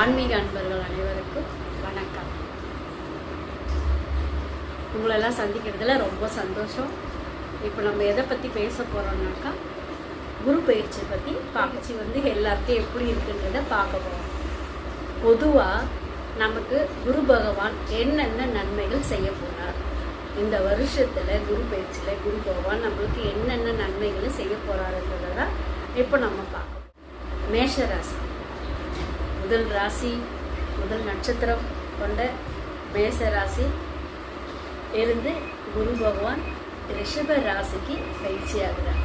ஆன்மீக அன்பர்கள் அனைவருக்கும் வணக்கம். உங்களெல்லாம் சந்திக்கிறதுல ரொம்ப சந்தோஷம். இப்போ நம்ம எதை பற்றி பேச போகிறோம்னாக்கா குரு பயிற்சி பற்றி பயிற்சி வந்து எல்லாருக்கும் எப்படி இருக்குன்றத பார்க்க போகிறோம் பொதுவாக நமக்கு குரு பகவான் என்னென்ன நன்மைகள் செய்ய போகிறார் இந்த வருஷத்தில் குரு பயிற்சியில் குரு பகவான் நம்மளுக்கு என்னென்ன நன்மைகளை செய்ய போகிறாருன்றதை தான் இப்போ நம்ம பார்க்கணும் மேஷராசி. முதல் ராசி முதல் நட்சத்திரம் கொண்ட மேச ராசி இருந்து குரு பகவான் ரிஷப ராசிக்கு பயிற்சி ஆகிறார்.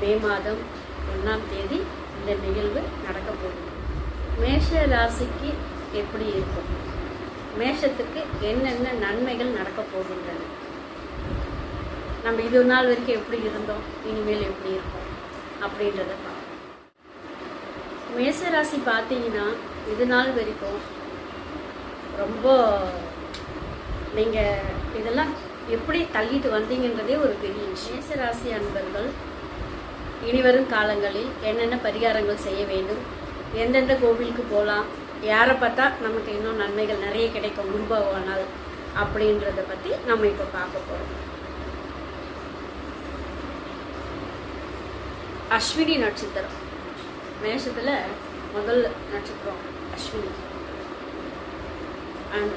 மே மாதம் ஒன்றாம் தேதி இந்த நிகழ்வு நடக்க போகுது. மேஷ ராசிக்கு எப்படி இருக்கும்? மேஷத்துக்கு என்னென்ன நன்மைகள் நடக்க போகின்றன நம்ம இது நாள் வரைக்கும் எப்படி இருந்தோம்? இனிமேல் எப்படி இருக்கோம்? அப்படின்றத பார்க்கலாம் மேசராசி பார்த்தீங்கன்னா இது நாள் வரைக்கும் ரொம்ப நீங்கள் இதெல்லாம் எப்படி தள்ளிட்டு வந்தீங்கன்றதே ஒரு பெரிய விஷயம். மேசராசி அன்பர்கள் இனிவரும் காலங்களில் என்னென்ன பரிகாரங்கள் செய்ய வேண்டும்? எந்தெந்த கோவிலுக்கு போகலாம்? யாரை பார்த்தா நமக்கு இன்னும் நன்மைகள் நிறைய கிடைக்கும் குரு பகவானால் அப்படின்றத பற்றி நம்ம இப்போ பார்க்க போகிறோம் அஸ்வினி நட்சத்திரம். மேஷத்தில் முதல் நட்சத்திரம் அஸ்வினி. அண்ட்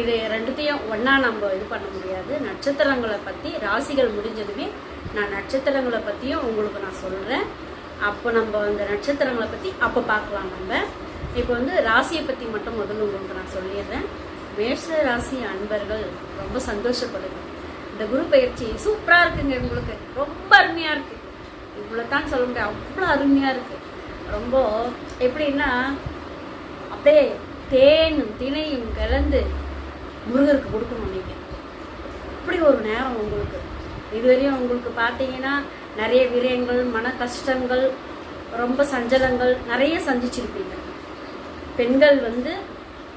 இது ரெண்டுத்தையும் ஒன்றா நம்ம இது பண்ண முடியாது. நட்சத்திரங்களை பற்றி ராசிகள் முடிஞ்சதுமே நான் நட்சத்திரங்களை பற்றியும் உங்களுக்கு நான் சொல்கிறேன் அப்போ நம்ம அந்த நட்சத்திரங்களை பற்றி அப்போ பார்க்கலாம் நம்ம. இப்போ வந்து ராசியை பற்றி மட்டும் முதல்ல உங்களுக்கு நான் சொல்லிடுறேன். மேஷ ராசி அன்பர்கள் ரொம்ப சந்தோஷப்படுங்க. இந்த குரு பயிற்சி சூப்பராக இருக்குங்க உங்களுக்கு ரொம்ப அருமையாக இருக்குது இவ்வளோ தான் சொல்ல முடியாது. அவ்வளோ அருமையாக இருக்குது ரொம்ப எப்படின்னா அப்படியே தேனும் தினையும் கலந்து முருகருக்கு கொடுக்கணும் நீங்கள் அப்படி ஒரு நேரம் உங்களுக்கு. இதுவரையும் உங்களுக்கு பார்த்தீங்கன்னா நிறைய விரயங்கள் மன கஷ்டங்கள் ரொம்ப சஞ்சலங்கள் நிறைய சந்திச்சிருப்பீங்க. பெண்கள் வந்து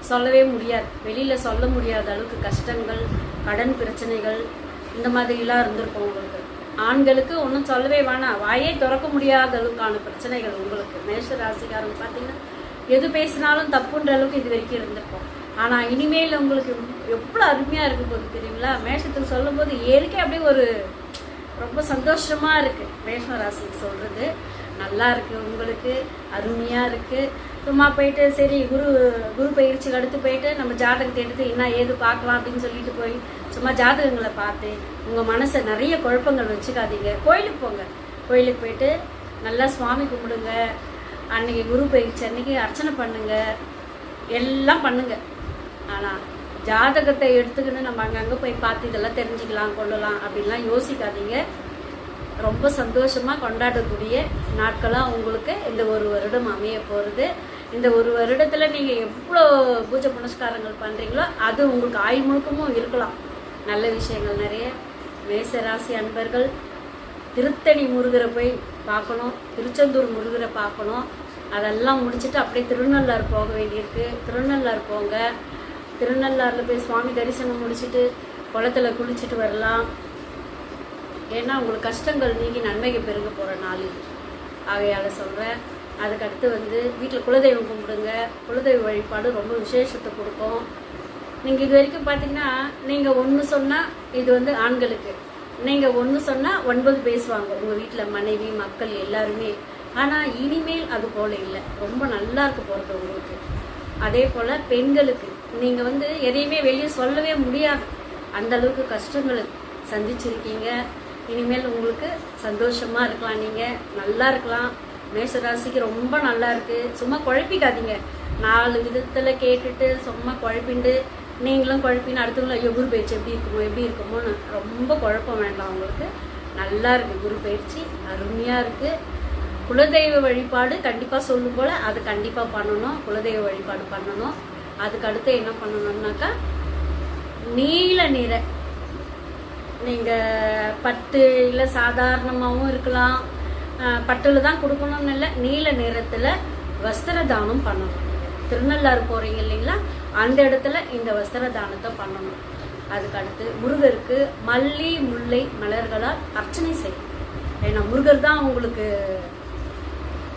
சொல்லவே முடியாது. வெளியில் சொல்ல முடியாத அளவுக்கு கஷ்டங்கள் கடன் பிரச்சனைகள் இந்த மாதிரிலாம் இருந்திருக்கும் உங்களுக்கு. ஆண்களுக்கு ஒன்றும் சொல்லவே வேணாம். வாயே திறக்க முடியாத அளவுக்கான பிரச்சனைகள் உங்களுக்கு. மேஷ ராசிக்காரங்க பார்த்தீங்கன்னா எது பேசினாலும் தப்புன்ற அளவுக்கு இது வரைக்கும் இருந்திருக்கும். ஆனால் இனிமேல் உங்களுக்கு எவ்வளோ அருமையாக இருக்க போகுது தெரியுங்களா? மேஷத்துக்கு சொல்லும்போது ஏற்கே அப்படியே ஒரு ரொம்ப சந்தோஷமாக இருக்குது மேஷ ராசிக்கு சொல்கிறது நல்லா இருக்கு உங்களுக்கு அருமையா இருக்கு சும்மா போயிட்டு சரி குரு குரு பயிற்சிக்கு அடுத்து போயிட்டு நம்ம ஜாதகத்தை எடுத்து என்ன ஏது பார்க்கலாம் அப்படின்னு சொல்லிட்டு போய் சும்மா ஜாதகங்களை பார்த்து உங்க மனசை நிறைய குழப்பங்கள் வச்சுக்காதீங்க. கோயிலுக்கு போங்க. கோயிலுக்கு போயிட்டு நல்லா சுவாமி கும்பிடுங்க. அன்னைக்கு குரு பயிற்சி அன்னைக்கு அர்ச்சனை பண்ணுங்க. எல்லாம் பண்ணுங்க. ஆனால் ஜாதகத்தை எடுத்துக்கின்னு நம்ம அங்கங்கே போய் பார்த்து இதெல்லாம் தெரிஞ்சுக்கலாம் கொள்ளலாம் அப்படின்லாம் யோசிக்காதீங்க. ரொம்ப சந்தோஷமாக கொண்டாடக்கூடிய நாட்களாக உங்களுக்கு இந்த ஒரு வருடம் அமைய போகிறது இந்த ஒரு வருடத்தில் நீங்கள் எவ்வளோ பூஜை புனஸ்காரங்கள் பண்ணுறீங்களோ அது உங்களுக்கு ஆயுள் முழுக்கமும் இருக்கலாம். நல்ல விஷயங்கள் நிறைய. மேசராசி அன்பர்கள் திருத்தணி முருகரை போய் பார்க்கணும் திருச்செந்தூர் முருகரை பார்க்கணும். அதெல்லாம் முடிச்சுட்டு அப்படியே திருநள்ளாறு போக வேண்டியிருக்கு. திருநள்ளாறு போங்க. திருநள்ளாறில் போய் சுவாமி தரிசனம் முடிச்சுட்டு குளத்துல குளிச்சுட்டு வரலாம். ஏன்னா உங்களுக்கு கஷ்டங்கள் நீங்கி நன்மைக்கு பெருக போகிற நாள் இது. ஆகையால் சொல்கிறேன் அதுக்கடுத்து வந்து வீட்டில் குலதெய்வம் கும்பிடுங்க. குலதெய்வ வழிபாடு ரொம்ப விசேஷத்தை கொடுக்கும். நீங்கள் இது வரைக்கும் பார்த்தீங்கன்னா நீங்கள் ஒன்று சொன்னால் இது வந்து ஆண்களுக்கு. நீங்கள் ஒன்று சொன்னால் ஒன்பது பேசுவாங்க. உங்கள் வீட்டில் மனைவி மக்கள் எல்லாருமே. ஆனால் இனிமேல் அது போல் இல்லை. ரொம்ப நல்லா இருக்க போகிறது உங்களுக்கு. அதே போல் பெண்களுக்கு. நீங்கள் வந்து எதையுமே வெளியே சொல்லவே முடியாது. அந்த அளவுக்கு கஷ்டங்களை சந்திச்சிருக்கீங்க. இனிமேல் உங்களுக்கு சந்தோஷமாக இருக்கலாம். நீங்கள் நல்லா இருக்கலாம். மேசராசிக்கு ரொம்ப நல்லா இருக்குது சும்மா குழப்பிக்காதீங்க. நாலு விதத்தில் கேட்டுட்டு சும்மா குழப்பிண்டு நீங்களும் குழப்பின்னு அடுத்தவங்களும் ஐயோ குரு பயிற்சி எப்படி இருக்குமோ எப்படி இருக்குமோன்னு ரொம்ப குழப்பம் வேண்டாம் உங்களுக்கு. நல்லா இருக்குது குரு பயிற்சி அருமையாக இருக்குது குலதெய்வ வழிபாடு கண்டிப்பாக சொல்லும் போல் அது கண்டிப்பாக பண்ணணும். குலதெய்வ வழிபாடு பண்ணணும். அதுக்கு அடுத்து என்ன பண்ணணும்னாக்கா நீல நிற நீங்கள் பட்டு இல்லை சாதாரணமாகவும் இருக்கலாம். பட்டில் தான் கொடுக்கணும்னு இல்லை நீல நிறத்தில் வஸ்திர தானம் பண்ணணும். திருநள்ளாறு போகிறீங்க இல்லைங்களா? அந்த இடத்துல இந்த வஸ்திர தானத்தை பண்ணணும். அதுக்கு அடுத்து முருகருக்கு மல்லி முல்லை மலர்களால் அர்ச்சனை செய்யும் ஏன்னா முருகர் தான் உங்களுக்கு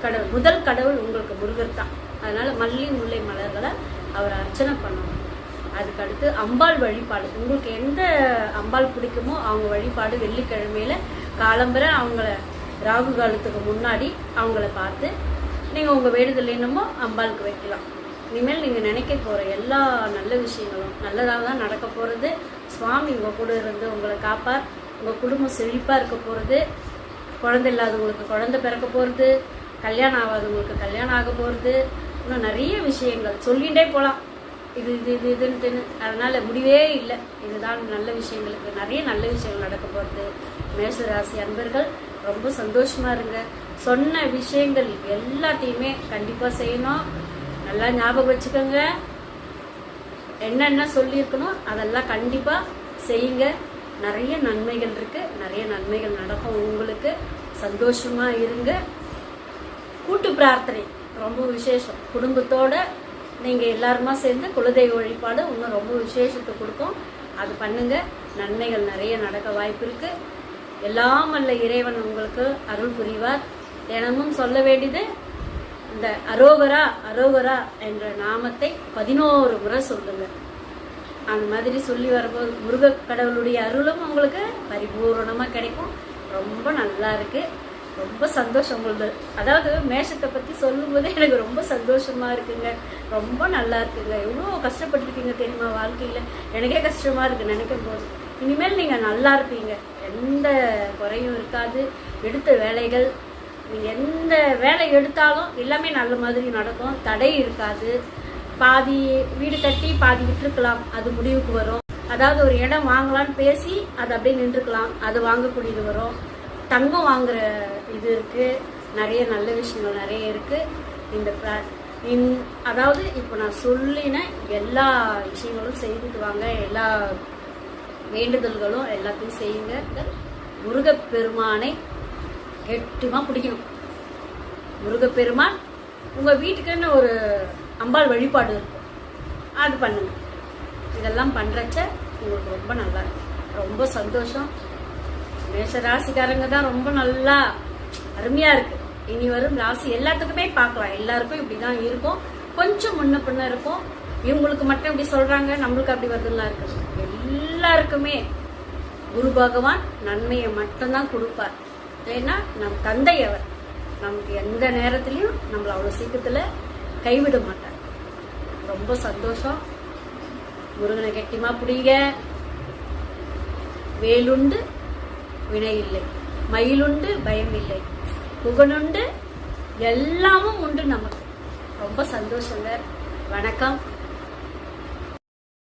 கடவுள். முதல் கடவுள் உங்களுக்கு முருகர் தான். அதனால் மல்லி முல்லை மலர்களை அவர் அர்ச்சனை பண்ணணும். அதுக்கடுத்து அம்பாள் வழிபாடு. உங்களுக்கு எந்த அம்பாள் பிடிக்குமோ அவங்க வழிபாடு வெள்ளிக்கிழமையில காலம்பரை அவங்கள ராகு காலத்துக்கு முன்னாடி அவங்கள பார்த்து நீங்கள் உங்கள் வேண்டுதல் என்னமோ அம்பாளுக்கு வைக்கலாம். இனிமேல் நீங்கள் நினைக்க போகிற எல்லா நல்ல விஷயங்களும் நல்லதாக தான் நடக்க போகிறது சுவாமி உங்கள் கூட இருந்து உங்களை காப்பார். உங்கள் குடும்பம் செழிப்பாக இருக்க போகிறது குழந்தை இல்லாதவங்களுக்கு குழந்தை பிறக்க போகிறது கல்யாணம் ஆகாதவங்களுக்கு கல்யாணம் ஆக போகிறது இன்னும் நிறைய விஷயங்கள் சொல்லிகிட்டே போகலாம் இது இது இது இதுன்ட்டுன்னு. அதனால் முடிவே இல்லை. இதுதான் நல்ல விஷயங்களுக்கு. நிறைய நல்ல விஷயங்கள் நடக்க போகிறது மேஷராசி அன்பர்கள் ரொம்ப சந்தோஷமாக இருங்க. சொன்ன விஷயங்கள் எல்லாத்தையுமே கண்டிப்பாக செய்யணும். நல்லா ஞாபகம் வச்சுக்கோங்க. என்னென்ன சொல்லியிருக்கணும் அதெல்லாம் கண்டிப்பாக செய்யுங்க. நிறைய நன்மைகள் இருக்குது நிறைய நன்மைகள் நடக்கும் உங்களுக்கு. சந்தோஷமாக இருங்க. கூட்டு பிரார்த்தனை ரொம்ப விசேஷம். குடும்பத்தோட நீங்கள் எல்லாருமா சேர்ந்து குலதெய்வ வழிபாடு இன்னும் ரொம்ப விசேஷத்தை கொடுக்கும். அது பண்ணுங்க. நன்மைகள் நிறைய நடக்க வாய்ப்பு இருக்கு. எல்லாம் அல்ல இறைவன் உங்களுக்கு அருள் புரிவார். தினமும் சொல்ல வேண்டியது இந்த அரோகரா அரோகரா என்ற நாமத்தை பதினோரு முறை சொல்லுங்க. அந்த மாதிரி சொல்லி வரும்போது முருக கடவுளுடைய அருளும் உங்களுக்கு பரிபூர்ணமாக கிடைக்கும். ரொம்ப நல்லா இருக்குது ரொம்ப சந்தோஷம் உங்களுக்கு அதாவது மேஷத்தை பற்றி சொல்லும்போது எனக்கு ரொம்ப சந்தோஷமா இருக்குங்க. ரொம்ப நல்லா இருக்குங்க. எவ்வளோ கஷ்டப்பட்டுருக்கீங்க தெரியுமா வாழ்க்கையில்? எனக்கே கஷ்டமாக இருக்குது நினைக்கும் போது இனிமேல் நீங்கள் நல்லா இருப்பீங்க. எந்த குறையும் இருக்காது. எடுத்த வேலைகள் நீங்கள் எந்த வேலை எடுத்தாலும் எல்லாமே நல்ல மாதிரி நடக்கும். தடை இருக்காது. பாதி வீடு கட்டி பாதி விட்டுருக்கலாம். அது முடிவுக்கு வரும். அதாவது ஒரு இடம் வாங்கலாம்னு பேசி அது அப்படியே நின்றுக்கலாம். அது வாங்கக்கூடியது வரும். தங்கம் வாங்குற இது இருக்கு. நிறைய நல்ல விஷயங்கள் நிறைய இருக்கு. இந்த இன்- அதாவது இப்போ நான் சொல்லின எல்லா விஷயங்களும் செய்துட்டு வாங்க. எல்லா வேண்டுதல்களும் எல்லாத்தையும் செய்யுங்க. முருகப்பெருமானை கெட்டுமா பிடிக்கணும். முருகப்பெருமான் உங்கள் வீட்டுக்குன்னு ஒரு அம்பாள் வழிபாடு இருக்கும். அது பண்ணுங்க. இதெல்லாம் பண்ணுறச்ச உங்களுக்கு ரொம்ப நல்லா இருக்கும். ரொம்ப சந்தோஷம். மேஷ ராசிக்காரங்க தான் ரொம்ப நல்லா அருமையா இருக்கு. இனி வரும் ராசி எல்லாத்துக்குமே பார்க்கலாம். எல்லாருக்கும் இப்படிதான் இருக்கும். கொஞ்சம் முன்ன பின்ன இருக்கும். இவங்களுக்கு மட்டும் இப்படி சொல்றாங்க நம்மளுக்கு அப்படி வருதுலாம் இருக்கு. எல்லாருக்குமே குரு பகவான் நன்மையை மட்டும்தான் கொடுப்பார். ஏன்னா நம் தந்தை அவர். நமக்கு எந்த நேரத்துலையும் நம்மளை அவ்வளோ சீக்கிரத்தில் கைவிட மாட்டார். ரொம்ப சந்தோஷம். முருகனை கெட்டிமா பிடிங்க. வேலுண்டு வினை இல்லை மயிலுண்டு பயம் இல்லை புகனுண்டு எல்லாமும் உண்டு நமக்கு. ரொம்ப சந்தோஷங்க. வணக்கம்.